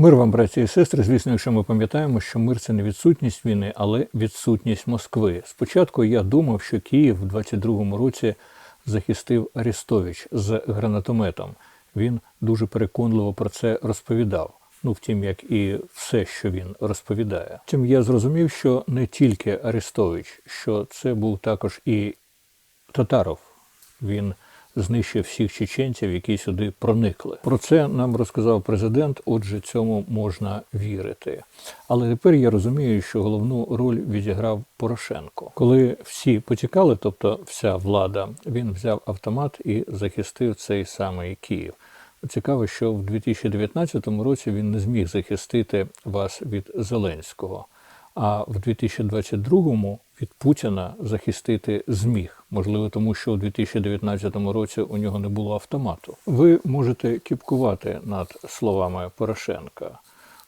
Мир вам, браті і сестри. Звісно, якщо ми пам'ятаємо, що мир це не відсутність війни, але відсутність Москви. Спочатку я думав, що Київ в 22-му році захистив Арестович з гранатометом. Він дуже переконливо про це розповідав. Ну, втім, як і все, що він розповідає. Втім, я зрозумів, що не тільки Арестович, що це був також і Татаров. Він знищив всіх чеченців, які сюди проникли. Про це нам розказав президент. Отже, цьому можна вірити. Але тепер я розумію, що головну роль відіграв Порошенко. Коли всі потікали, тобто вся влада, він взяв автомат і захистив цей самий Київ. Цікаво, що в 2019 році він не зміг захистити вас від Зеленського. А в 2022-му від Путіна захистити зміг. Можливо, тому що у 2019 році у нього не було автомату. Ви можете кіпкувати над словами Порошенка,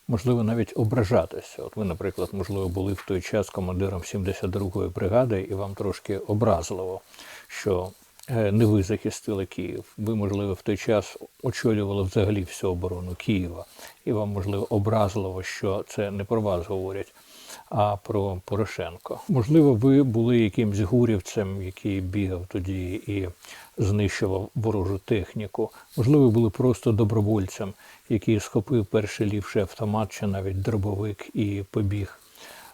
можливо, навіть ображатися. От ви, наприклад, можливо, були в той час командиром 72-ї бригади, і вам трошки образливо, що е, не ви захистили Київ. Ви, можливо, в той час очолювали взагалі всю оборону Києва, і вам, можливо, образливо, що це не про вас говорять а про Порошенко. Можливо, ви були якимсь гурівцем, який бігав тоді і знищував ворожу техніку. Можливо, ви були просто добровольцем, який схопив перший ліпший автомат чи навіть дробовик і побіг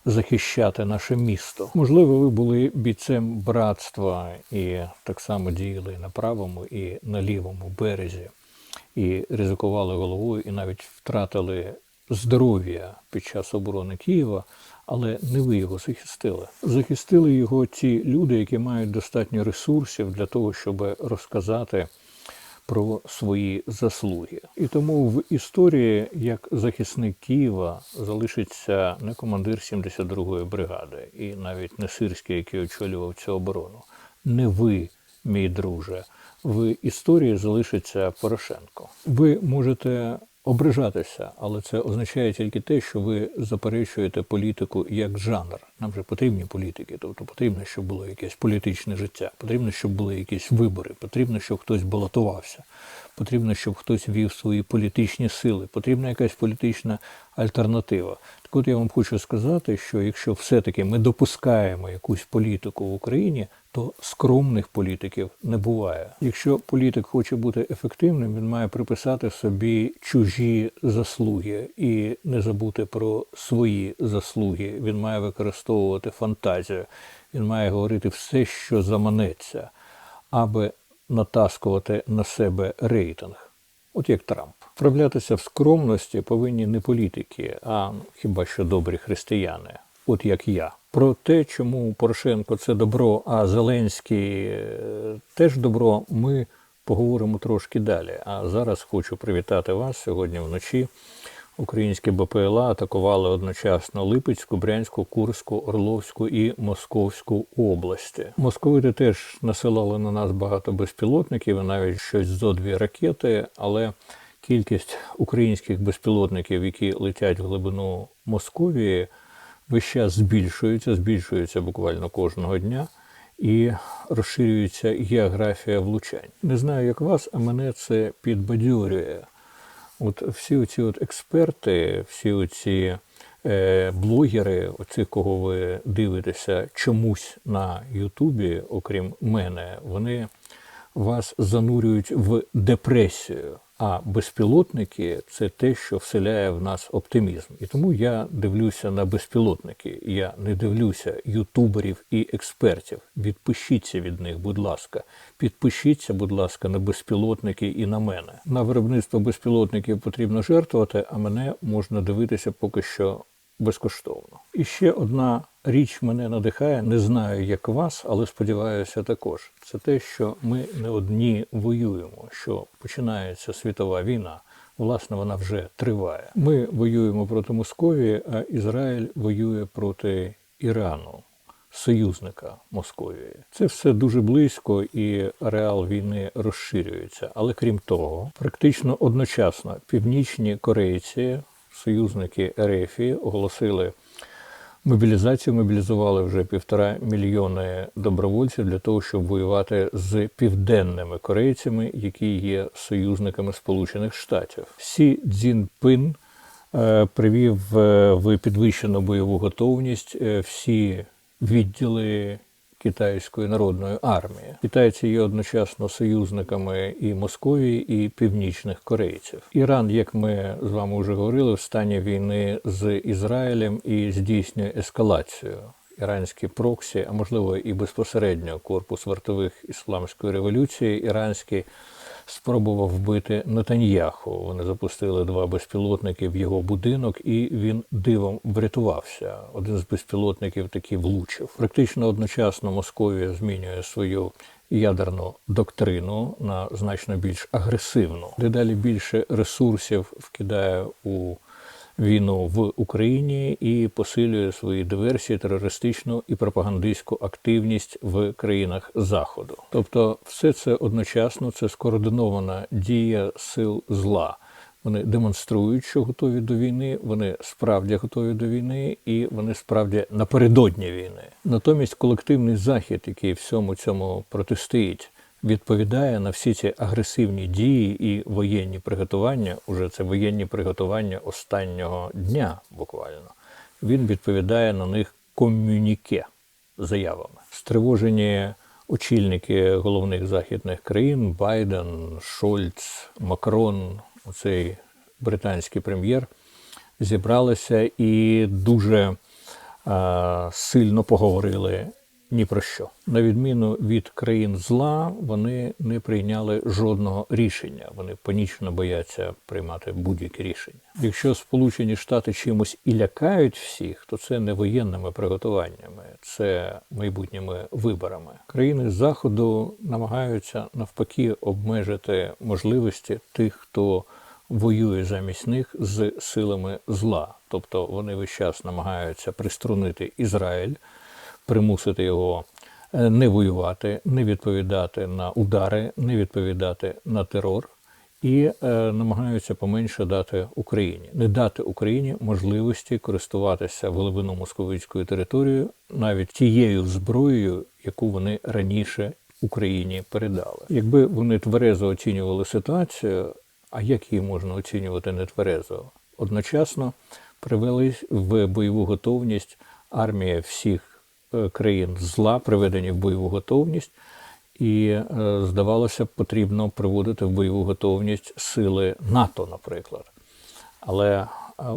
захищати наше місто. Можливо, ви були бійцем братства і так само діяли на правому і на лівому березі, і ризикували головою, і навіть втратили здоров'я під час оборони Києва, але не ви його захистили. Захистили його ті люди, які мають достатньо ресурсів для того, щоб розказати про свої заслуги. І тому в історії як захисник Києва залишиться не командир 72-ї бригади, і навіть не сирський, який очолював цю оборону. Не ви, мій друже. В історії залишиться Порошенко. Ви можете ображатися, але це означає тільки те, що ви заперечуєте політику як жанр. Нам же потрібні політики, тобто потрібно, щоб було якесь політичне життя, потрібно, щоб були якісь вибори, потрібно, щоб хтось балотувався, потрібно, щоб хтось вів свої політичні сили, потрібна якась політична альтернатива. Так от я вам хочу сказати, що якщо все-таки ми допускаємо якусь політику в Україні, то скромних політиків не буває. Якщо політик хоче бути ефективним, він має приписати собі чужі заслуги і не забути про свої заслуги. Він має використовувати фантазію, він має говорити все, що заманеться, аби натаскувати на себе рейтинг. От як Трамп. Вправлятися в скромності повинні не політики, а хіба що добрі християни, от як я. Про те, чому Порошенко це добро, а Зеленський е, теж добро, ми поговоримо трошки далі. А зараз хочу привітати вас сьогодні вночі. Українські БПЛА атакували одночасно Липецьку, Брянську, Курську, Орловську і Московську області. Московити теж насилали на нас багато безпілотників, і навіть щось зо дві ракети, але кількість українських безпілотників, які летять в глибину Московії, весь час збільшується, збільшується буквально кожного дня. І розширюється географія влучань. Не знаю, як вас, а мене це підбадьорює. От всі оці от експерти, всі оці е, блогери, оці, кого ви дивитеся чомусь на Ютубі, окрім мене, вони вас занурюють в депресію. А безпілотники це те, що вселяє в нас оптимізм. І тому я дивлюся на безпілотники. Я не дивлюся ютуберів і експертів. Відпишіться від них, будь ласка. Підпишіться, будь ласка, на безпілотники і на мене. На виробництво безпілотників потрібно жертвувати, а мене можна дивитися поки що безкоштовно. І ще одна річ мене надихає, не знаю, як вас, але сподіваюся також. Це те, що ми не одні воюємо, що починається світова війна. Власне, вона вже триває. Ми воюємо проти Московії, а Ізраїль воює проти Ірану, союзника Московії. Це все дуже близько, і ареал війни розширюється. Але крім того, практично одночасно північні корейці, союзники Ерефії, оголосили. Мобілізацію мобілізували вже півтора мільйони добровольців для того, щоб воювати з південними корейцями, які є союзниками Сполучених Штатів. Сі Цзіньпин е, привів е, в підвищену бойову готовність е, всі відділи Китайської народної армії. Китайці є одночасно союзниками і Московії, і північних корейців. Іран, як ми з вами вже говорили, в стані війни з Ізраїлем і здійснює ескалацію. Іранські проксі, а можливо і безпосередньо корпус вартових ісламської революції, іранський спробував вбити Нетаньяху. Вони запустили два безпілотники в його будинок, і він дивом врятувався. Один з безпілотників таки влучив. Практично одночасно Московія змінює свою ядерну доктрину на значно більш агресивну. Дедалі більше ресурсів вкидає у війну в Україні і посилює свої диверсії, терористичну і пропагандистську активність в країнах Заходу. Тобто, все це одночасно це скоординована дія сил зла. Вони демонструють, що готові до війни, вони справді готові до війни, і вони справді напередодні війни. Натомість колективний захід, який всьому цьому протистоїть, відповідає на всі ці агресивні дії і воєнні приготування. Уже це воєнні приготування останнього дня, буквально. Він відповідає на них комюніке заявами. Стривожені очільники головних західних країн Байден, Шольц, Макрон, оцей британський прем'єр, зібралися і дуже е, сильно поговорили ні про що. На відміну від країн зла, вони не прийняли жодного рішення. Вони панічно бояться приймати будь-які рішення. Якщо Сполучені Штати чимось і лякають всіх, то це не воєнними приготуваннями, це майбутніми виборами. Країни заходу намагаються навпаки обмежити можливості тих, хто воює замість них з силами зла. Тобто вони весь час намагаються приструнити Ізраїль примусити його е, не воювати, не відповідати на удари, не відповідати на терор. І е, намагаються поменше дати Україні, не дати Україні можливості користуватися глибину московицькою територією, навіть тією зброєю, яку вони раніше Україні передали. Якби вони тверезо оцінювали ситуацію, а як її можна оцінювати нетверезо? Одночасно привели в бойову готовність армія всіх країн зла приведені в бойову готовність, і е, здавалося б, потрібно приводити в бойову готовність сили НАТО, наприклад. Але е,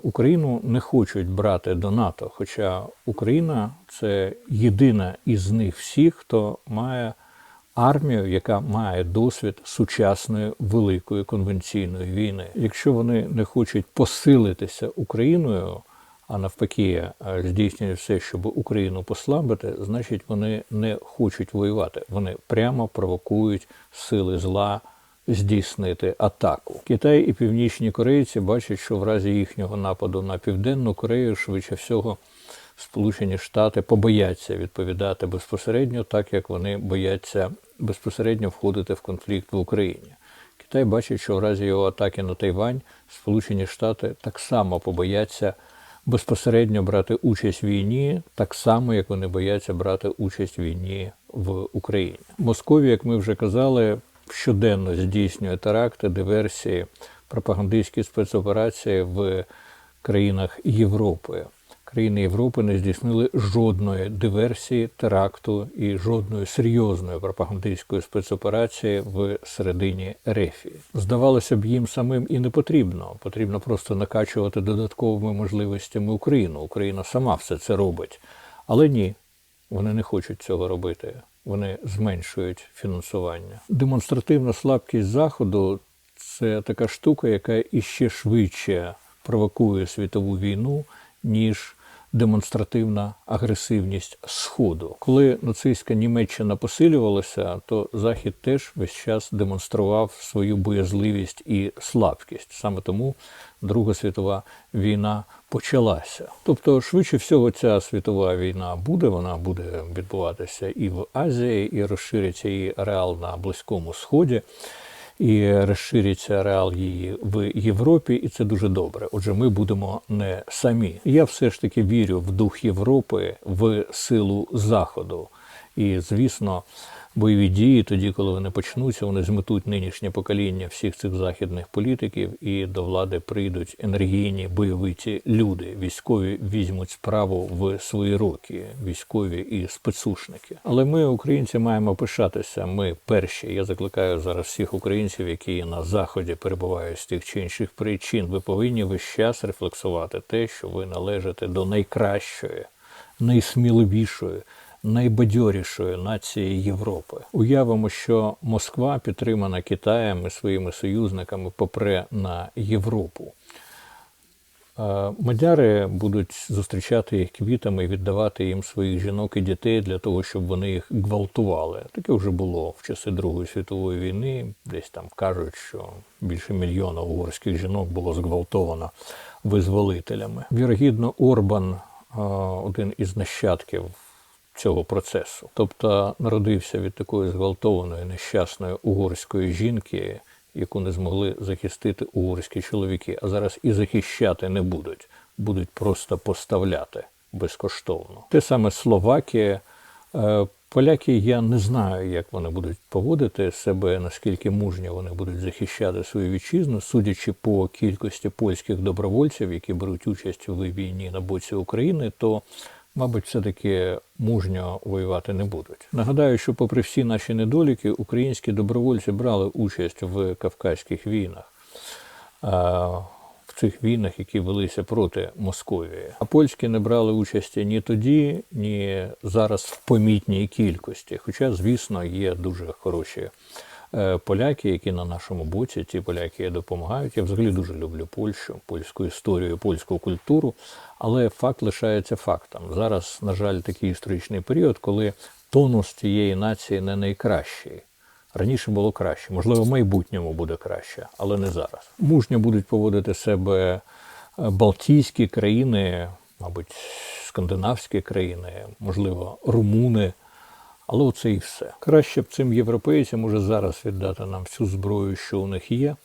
Україну не хочуть брати до НАТО, хоча Україна це єдина із них всіх, хто має армію, яка має досвід сучасної великої конвенційної війни. Якщо вони не хочуть посилитися Україною, а навпаки, е, здійснює все, щоб Україну послабити, значить вони не хочуть воювати. Вони прямо провокують сили зла здійснити атаку. Китай і північні корейці бачать, що в разі їхнього нападу на південну Корею швидше всього. Сполучені Штати побояться відповідати безпосередньо, так як вони бояться безпосередньо входити в конфлікт в Україні. Китай бачить, що в разі його атаки на Тайвань Сполучені Штати так само побояться безпосередньо брати участь в війні, так само як вони бояться брати участь в війні в Україні. Московія, як ми вже казали, щоденно здійснює теракти, диверсії, пропагандистські спецоперації в країнах Європи країни Європи не здійснили жодної диверсії, теракту і жодної серйозної пропагандистської спецоперації в середині Рефії. Здавалося б, їм самим і не потрібно. Потрібно просто накачувати додатковими можливостями Україну. Україна сама все це робить. Але ні, вони не хочуть цього робити. Вони зменшують фінансування. Демонстративна слабкість заходу це така штука, яка іще швидше провокує світову війну, ніж демонстративна агресивність Сходу. Коли нацистська Німеччина посилювалася, то Захід теж весь час демонстрував свою боязливість і слабкість. Саме тому Друга світова війна почалася. Тобто, швидше всього, ця світова війна буде. Вона буде відбуватися і в Азії, і розшириться її ареал на Близькому Сході і розширюється реал її в Європі, і це дуже добре. Отже, ми будемо не самі. Я все ж таки вірю в дух Європи, в силу Заходу. І, звісно, бойові дії, тоді, коли вони почнуться, вони зметуть нинішнє покоління всіх цих західних політиків, і до влади прийдуть енергійні бойовиті люди. Військові візьмуть справу в свої роки, військові і спецушники. Але ми, українці, маємо пишатися. Ми перші. Я закликаю зараз всіх українців, які на заході перебувають з тих чи інших причин. Ви повинні весь час рефлексувати те, що ви належите до найкращої, найсміливішої. Найбадьорішої нації Європи уявимо, що Москва, підтримана Китаєм і своїми союзниками, попре на Європу. Е, Мадяри будуть зустрічати їх квітами і віддавати їм своїх жінок і дітей для того, щоб вони їх гвалтували. Таке вже було в часи Другої світової війни. Десь там кажуть, що більше мільйона угорських жінок було зґвалтовано визволителями. Вірогідно, Орбан е, один із нащадків цього процесу, тобто народився від такої зґвалтованої нещасної угорської жінки, яку не змогли захистити угорські чоловіки, а зараз і захищати не будуть, будуть просто поставляти безкоштовно. Те саме Словакія. Е, Поляки, я не знаю, як вони будуть поводити себе, наскільки мужньо вони будуть захищати свою вітчизну, судячи по кількості польських добровольців, які беруть участь в війні на боці України, то мабуть, все-таки мужньо воювати не будуть. Нагадаю, що, попри всі наші недоліки, українські добровольці брали участь в Кавказьких війнах. В цих війнах, які велися проти Московії, а польські не брали участі ні тоді, ні зараз в помітній кількості. Хоча, звісно, є дуже хороші поляки, які на нашому боці, ті поляки допомагають. Я взагалі дуже люблю Польщу, польську історію, польську культуру, але факт лишається фактом. Зараз, на жаль, такий історичний період, коли тонус цієї нації не найкращий. Раніше було краще, можливо, в майбутньому буде краще, але не зараз. Мужньо будуть поводити себе е, Балтійські країни, мабуть, скандинавські країни, можливо, румуни. Але оце і все. Краще б цим європейцям уже зараз віддати нам всю зброю, що у них є,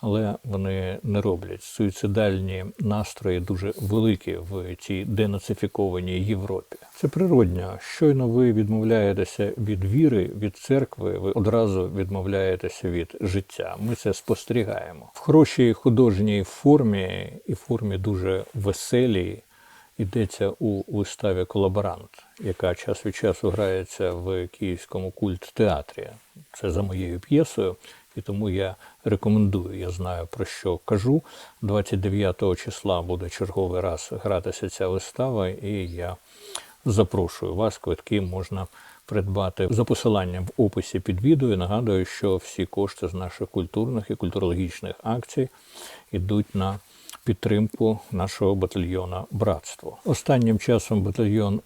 але вони не роблять. Суїцидальні настрої дуже великі в цій денацифікованій Європі. Це природньо. Щойно ви відмовляєтеся від віри, від церкви, ви одразу відмовляєтеся від життя. Ми це спостерігаємо в хорошій художній формі і формі дуже веселій йдеться у виставі Колаборант, яка час від часу грається в київському культ-театрі. Це за моєю п'єсою, і тому я рекомендую. Я знаю про що кажу. 29 числа буде черговий раз гратися ця вистава, і я запрошую вас. Квитки можна придбати за посиланням в описі під відео. Нагадую, що всі кошти з наших культурних і культурологічних акцій йдуть на підтримку нашого батальйона Братство. Останнім часом батальйон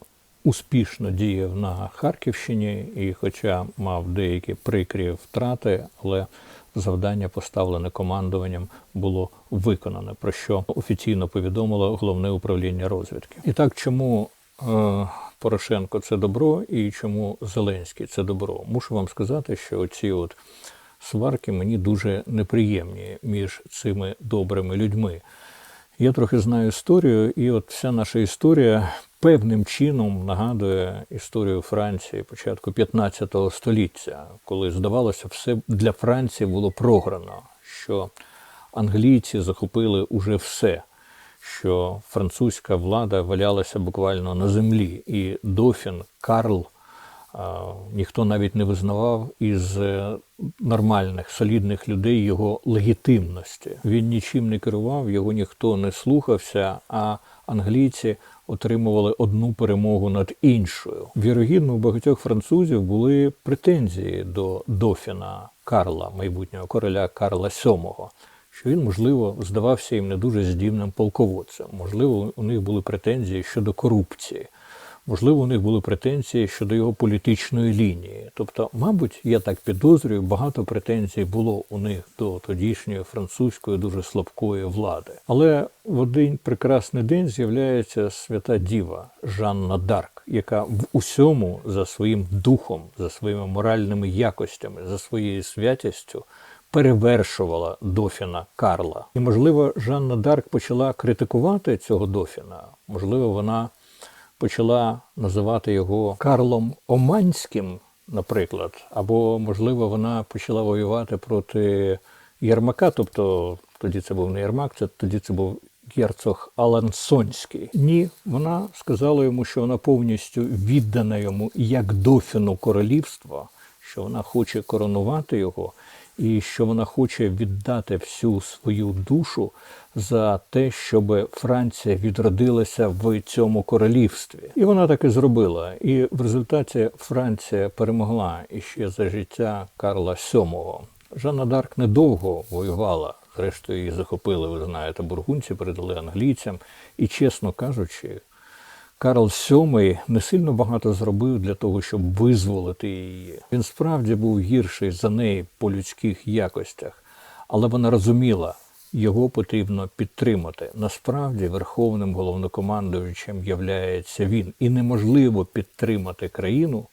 успішно діяв на Харківщині, і, хоча мав деякі прикрі втрати, але завдання, поставлене командуванням, було виконане, про що офіційно повідомило головне управління розвідки. І так, чому е, Порошенко це добро і чому Зеленський це добро? Мушу вам сказати, що оці от сварки мені дуже неприємні між цими добрими людьми. Я трохи знаю історію, і от вся наша історія певним чином нагадує історію Франції початку 15 століття, коли здавалося, все для Франції було програно, що англійці захопили уже все, що французька влада валялася буквально на землі, і Дофін Карл ніхто навіть не визнавав із е, нормальних солідних людей його легітимності. Він нічим не керував, його ніхто не слухався. А англійці отримували одну перемогу над іншою. Вірогідно, у багатьох французів були претензії до Дофіна Карла, майбутнього короля Карла VII, що він, можливо, здавався їм не дуже здібним полководцем. Можливо, у них були претензії щодо корупції. Можливо, у них були претензії щодо його політичної лінії. Тобто, мабуть, я так підозрюю, багато претензій було у них до тодішньої французької дуже слабкої влади. Але в один прекрасний день з'являється свята діва Жанна Дарк, яка в усьому за своїм духом, за своїми моральними якостями, за своєю святістю. Перевершувала дофіна Карла, і можливо, Жанна Дарк почала критикувати цього дофіна. Можливо, вона почала називати його Карлом Оманським, наприклад, або, можливо, вона почала воювати проти Єрмака, тобто тоді це був не Єрмак, це тоді це був герцог Алансонський. Ні, вона сказала йому, що вона повністю віддана йому як дофіну королівства, що вона хоче коронувати його, і що вона хоче віддати всю свою душу за те, щоб Франція відродилася в цьому королівстві. І вона так і зробила. І в результаті Франція перемогла іще за життя Карла VII. Жанна Дарк недовго воювала. Зрештою, її захопили, ви знаєте, бургунці, передали англійцям. І, чесно кажучи, Карл VII не сильно багато зробив для того, щоб визволити її. Він справді був гірший за неї по людських якостях, але вона розуміла, його потрібно підтримати. Насправді, верховним головнокомандуючим являється він, і неможливо підтримати країну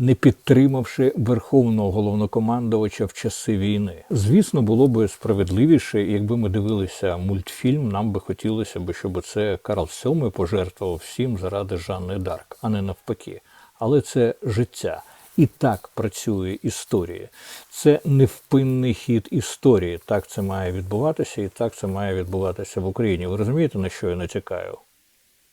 не підтримавши верховного головнокомандувача в часи війни. Звісно, було б справедливіше, якби ми дивилися мультфільм. Нам би хотілося б, щоб це Карл VII пожертвував всім заради Жанни Дарк, а не навпаки. Але це життя. І так працює історія. Це невпинний хід історії. Так це має відбуватися, і так це має відбуватися в Україні. Ви розумієте, на що я натякаю?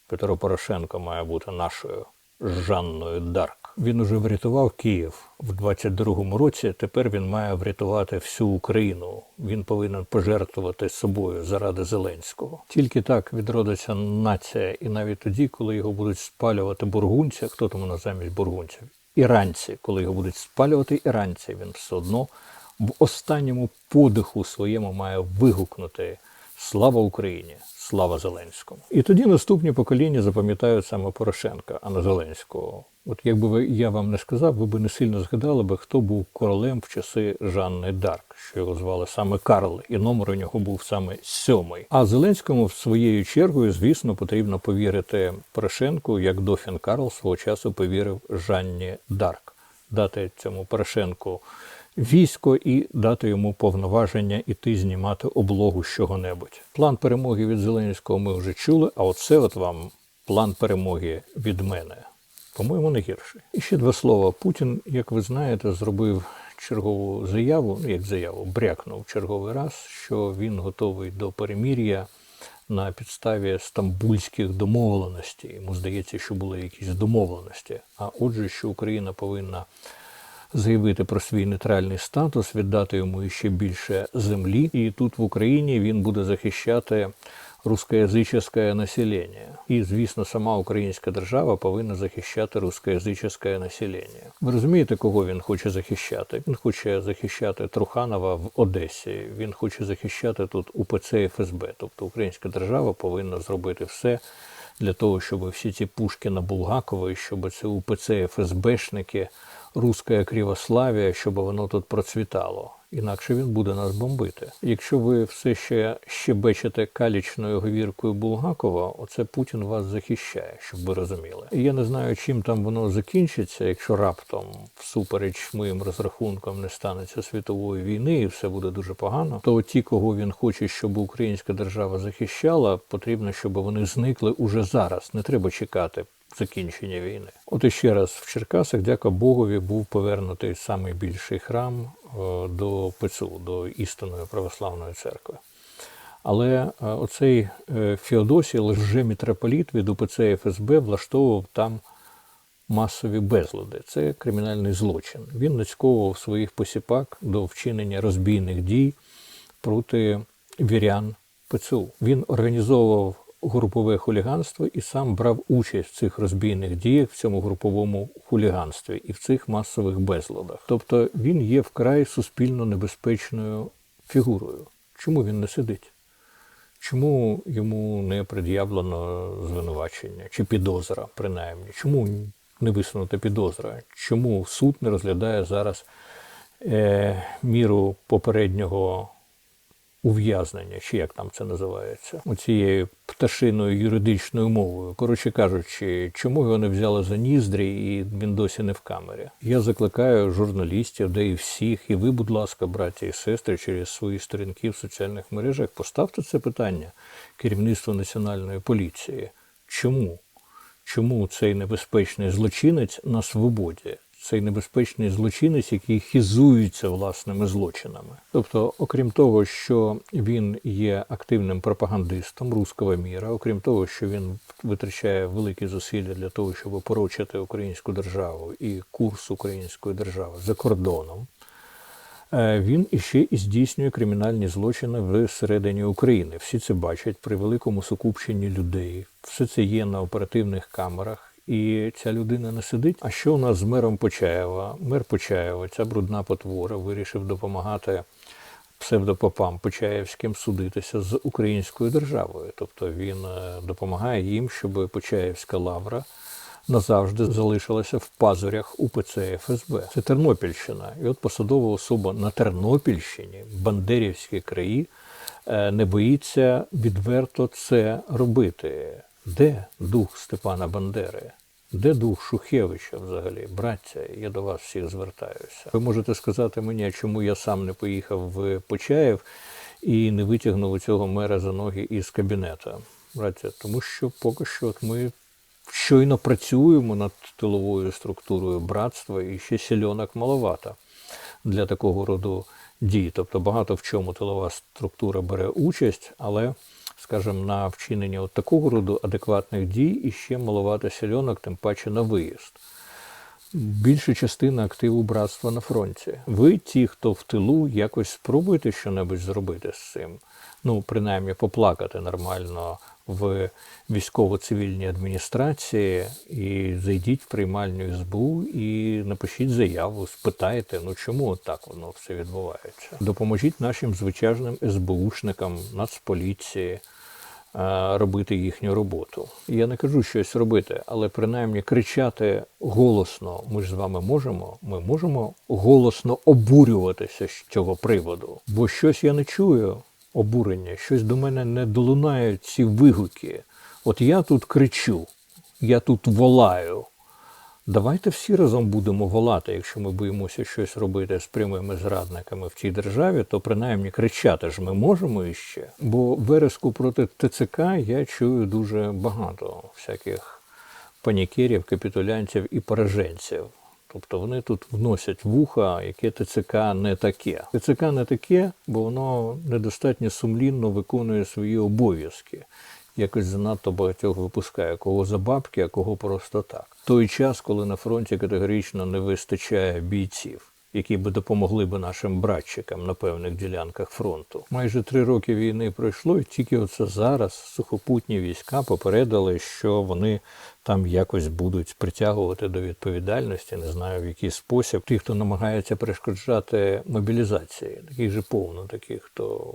Петро Порошенко має бути нашою Жанною Дарк. Він уже врятував Київ в 22-му році. Тепер він має врятувати всю Україну. Він повинен пожертвувати собою заради Зеленського. Тільки так відродиться нація, і навіть тоді, коли його будуть спалювати бургунці, хто там у нас замість бургунців? Іранці, коли його будуть спалювати іранці, він все одно в останньому подиху своєму має вигукнути Слава Україні! Слава Зеленському! І тоді наступні покоління запам'ятають саме Порошенка, а не Зеленського. От якби ви- я вам не сказав, ви б не сильно згадали би, хто був королем в часи Жанни Дарк, що його звали саме Карл, і номер у нього був саме сьомий. А Зеленському своєю чергою, звісно, потрібно повірити Порошенку, як Дофін Карл свого часу повірив Жанні Дарк, дати цьому Порошенку військо і дати йому повноваження іти знімати облогу з чого-небудь. План перемоги від Зеленського ми вже чули, а оце от вам план перемоги від мене. По-моєму, не гірший. І ще два слова. Путін, як ви знаєте, зробив чергову заяву, ну як заяву, брякнув черговий раз, що він готовий до перемір'я на підставі стамбульських домовленостей. Йому здається, що були якісь домовленості. А отже, що Україна повинна заявити про свій нейтральний статус, віддати йому ще більше землі. І тут в Україні він буде захищати русскоязичне населення. І, звісно, сама українська держава повинна захищати русскоязичне населення. Ви розумієте, кого він хоче захищати? Він хоче захищати Труханова в Одесі. Він хоче захищати тут УПЦ ФСБ. Тобто українська держава повинна зробити все для того, щоб всі ці Пушкіна Булгакова, щоб це УПЦ ФСБшники, руська кривославія, щоб воно тут процвітало. Інакше він буде нас бомбити. Якщо ви все ще щебечете калічною говіркою Булгакова, оце Путін вас захищає, щоб ви розуміли. І я не знаю, чим там воно закінчиться, якщо раптом, всупереч моїм розрахункам, не станеться світової війни і все буде дуже погано. То ті, кого він хоче, щоб українська держава захищала, потрібно, щоб вони зникли уже зараз. Не треба чекати закінчення війни. От іще раз в Черкасах, дяка Богові, був повернутий самий більший храм е, до ПЦУ, до істинної православної церкви. Але е, оцей е, Феодосій, лже-митрополіт від УПЦ ФСБ влаштовував там масові безлади. Це кримінальний злочин. Він нацьковував своїх посіпак до вчинення розбійних дій проти вірян ПЦУ. Він організовував групове хуліганство і сам брав участь в цих розбійних діях, в цьому груповому хуліганстві і в цих масових безладах. Тобто він є вкрай суспільно небезпечною фігурою. Чому він не сидить? Чому йому не пред'явлено звинувачення чи підозра, принаймні? Чому не висунута підозра? Чому суд не розглядає зараз е, міру попереднього ув'язнення, чи як там це називається, оцією пташиною юридичною мовою. Коротше кажучи, чому його не взяли за ніздрі і він досі не в камері? Я закликаю журналістів, де і всіх, і ви, будь ласка, браті і сестри, через свої сторінки в соціальних мережах поставте це питання керівництву національної поліції. Чому? Чому цей небезпечний злочинець на свободі? Цей небезпечний злочинець, який хизується власними злочинами. Тобто, окрім того, що він є активним пропагандистом руського міра, окрім того, що він витрачає великі зусилля для того, щоб опорочити українську державу і курс української держави за кордоном. Е, Він іще і здійснює кримінальні злочини всередині України. Всі це бачать при великому сукупченні людей. Все це є на оперативних камерах. І ця людина не сидить. А що у нас з мером Почаєва? Мер Почаєва, ця брудна потвора, вирішив допомагати псевдопопам Почаєвським судитися з українською державою. Тобто він е, допомагає їм, щоб Почаєвська лавра назавжди залишилася в пазурях УПЦ ФСБ. Це Тернопільщина. І от посадова особа на Тернопільщині, Бандерівські краї, е, не боїться відверто це робити. Де дух Степана Бандери? Де дух Шухевича взагалі? Браття, я до вас всіх звертаюся. Ви можете сказати мені, чому я сам не поїхав в Почаєв і не витягнув цього мера за ноги із кабінета? Браття, тому що поки що от ми щойно працюємо над тиловою структурою братства і ще сільонок маловато для такого роду дій. Тобто багато в чому тилова структура бере участь, але, скажімо, на вчинення от такого роду адекватних дій іще маловато сільонок, тим паче на виїзд. Більша частина активу братства на фронті. Ви, ті, хто в тилу, якось спробуйте щось зробити з цим. Ну, принаймні, поплакати нормально в військово-цивільній адміністрації і зайдіть в приймальню СБУ і напишіть заяву, спитайте, ну чому так воно все відбувається. Допоможіть нашим звичайним СБУшникам, Нацполіції е, робити їхню роботу. Я не кажу щось робити, але принаймні кричати голосно. Ми ж з вами можемо. Ми можемо голосно обурюватися з цього приводу. Бо щось я не чую обурення, щось до мене не долунають ці вигуки. От я тут кричу, я тут волаю. Давайте всі разом будемо волати, якщо ми боїмося щось робити з прямими зрадниками в цій державі, то принаймні кричати ж ми можемо іще. Бо вереску проти ТЦК я чую дуже багато всяких панікерів, капітулянців і пораженців. Тобто вони тут вносять вуха, яке ТЦК не таке. ТЦК не таке, бо воно недостатньо сумлінно виконує свої обов'язки. Якось занадто багатьох випускає кого за бабки, а кого просто так. Той час, коли на фронті категорично не вистачає бійців, які би допомогли би нашим братчикам на певних ділянках фронту. Майже три роки війни пройшло, і тільки оце зараз сухопутні війська попередили, що вони там якось будуть притягувати до відповідальності, не знаю в який спосіб. Ті, хто намагається перешкоджати мобілізації, таких же повно, таких, хто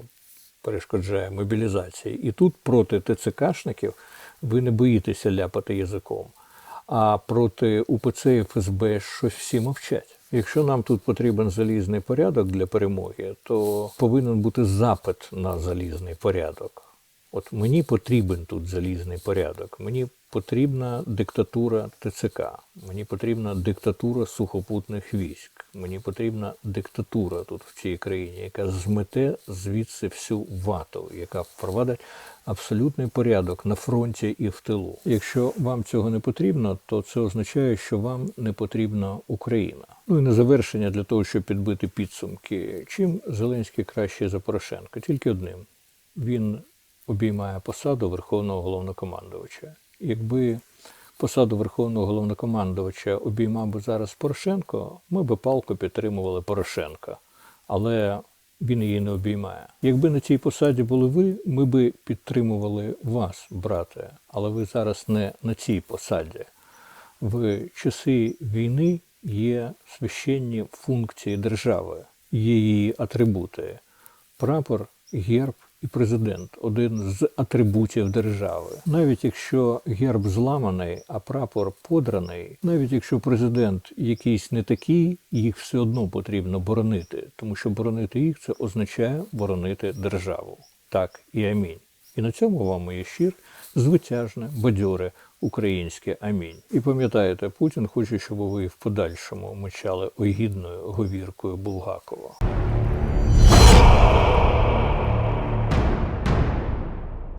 перешкоджає мобілізації. І тут проти ТЦКшників ви не боїтеся ляпати язиком. А проти УПЦ і ФСБ щось всі мовчать. Якщо нам тут потрібен залізний порядок для перемоги, то повинен бути запит на залізний порядок. От мені потрібен тут залізний порядок. Мені потрібна диктатура ТЦК, мені потрібна диктатура сухопутних військ, мені потрібна диктатура тут в цій країні, яка змете звідси всю вату, яка впровадить абсолютний порядок на фронті і в тилу. Якщо вам цього не потрібно, то це означає, що вам не потрібна Україна. Ну і на завершення для того, щоб підбити підсумки, чим Зеленський краще за Порошенка? Тільки одним. Він обіймає посаду Верховного головнокомандувача. Якби посаду Верховного головнокомандувача обіймав би зараз Порошенко, ми би палко підтримували Порошенка. Але він її не обіймає. Якби на цій посаді були ви, ми би підтримували вас, брате, але ви зараз не на цій посаді. В часи війни є священні функції держави, є її атрибути: прапор, герб і президент один з атрибутів держави. Навіть якщо герб зламаний, а прапор подраний, навіть якщо президент якийсь не такий, їх все одно потрібно боронити, тому що боронити їх це означає боронити державу. Так і амінь. І на цьому вам моє щир, звитяжне, бадьоре українське амінь. І пам'ятаєте, Путін хоче, щоб ви в подальшому мочали огідною говіркою Булгакова.